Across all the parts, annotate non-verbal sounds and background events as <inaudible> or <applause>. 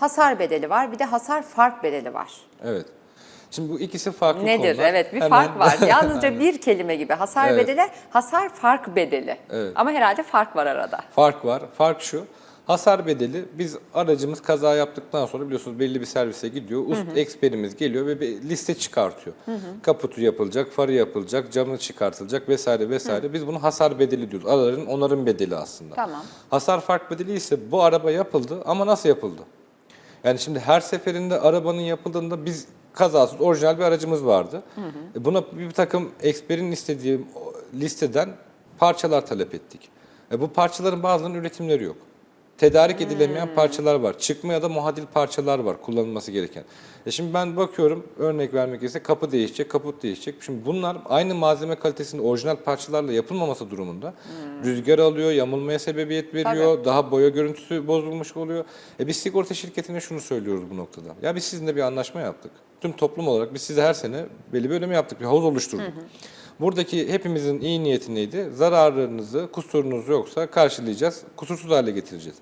hasar bedeli var, bir de hasar fark bedeli var. Evet. Şimdi bu ikisi farklı Nedir? konular. Evet, bir Hemen- fark var. <laughs> Yalnızca bir kelime gibi hasar Evet. bedeli, hasar fark bedeli. Evet. Ama herhalde fark var arada. Fark var. Fark şu. Hasar bedeli biz aracımız kaza yaptıktan sonra biliyorsunuz belli bir servise gidiyor. Ust eksperimiz geliyor ve bir liste çıkartıyor. Kaputu yapılacak, farı yapılacak, camı çıkartılacak vesaire vesaire. Biz bunu hasar bedeli diyoruz. Araların onarım bedeli aslında. Tamam. Hasar fark bedeli ise bu araba yapıldı ama nasıl yapıldı? Yani şimdi her seferinde arabanın yapıldığında biz kazasız orijinal bir aracımız vardı. E Buna bir takım eksperin istediği listeden parçalar talep ettik. E bu parçaların bazılarının üretimleri yok. Tedarik edilemeyen parçalar var. Çıkma ya da muadil parçalar var kullanılması gereken. E şimdi ben bakıyorum örnek vermek gerekirse kapı değişecek, kaput değişecek. Şimdi bunlar aynı malzeme kalitesinde orijinal parçalarla yapılmaması durumunda rüzgar alıyor, yamulmaya sebebiyet veriyor, daha boya görüntüsü bozulmuş oluyor. E biz sigorta şirketine şunu söylüyoruz bu noktada. Ya biz sizinle bir anlaşma yaptık. Tüm toplum olarak biz size her sene belli bir ödeme yaptık, bir havuz oluşturduk. Buradaki hepimizin iyi niyeti neydi? Zararlarınızı, kusurunuz yoksa karşılayacağız, kusursuz hale getireceğiz.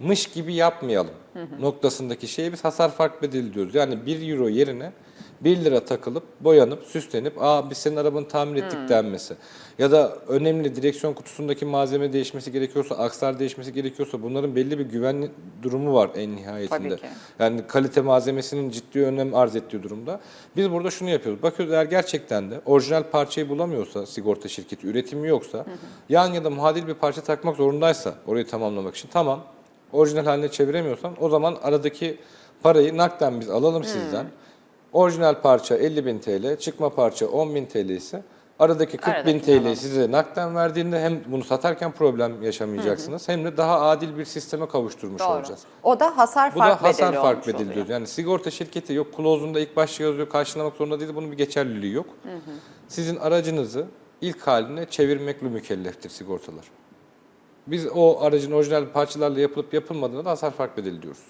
Mış gibi yapmayalım noktasındaki şeye biz hasar fark bedeli diyoruz. Yani 1 euro yerine 1 lira takılıp, boyanıp, süslenip, aa biz senin arabanı tamir ettik denmesi. Ya da önemli direksiyon kutusundaki malzeme değişmesi gerekiyorsa, akslar değişmesi gerekiyorsa bunların belli bir güvenli durumu var en nihayetinde. Tabii ki. Yani kalite malzemesinin ciddi önem arz ettiği durumda. Biz burada şunu yapıyoruz. Bakıyoruz eğer gerçekten de orijinal parçayı bulamıyorsa sigorta şirketi, üretimi yoksa, yan ya da muadil bir parça takmak zorundaysa orayı tamamlamak için tamam. Orijinal haline çeviremiyorsan o zaman aradaki parayı nakden biz alalım sizden. Orijinal parça 50.000 TL, çıkma parça 10.000 TL ise aradaki 40.000 Aradaki TL'yi tamam. size nakden verdiğinde hem bunu satarken problem yaşamayacaksınız hem de daha adil bir sisteme kavuşturmuş Doğru. olacağız. O da hasar Bu fark da hasar bedeli fark olmuş bedeli oluyor. diyoruz. Yani sigorta şirketi yok klozunda ilk başta yazıyor karşılamak zorunda değil. Bunun bir geçerliliği yok. Sizin aracınızı ilk haline çevirmekle mükelleftir sigortalar. Biz o aracın orijinal parçalarla yapılıp yapılmadığına da hasar fark bedeli diyoruz.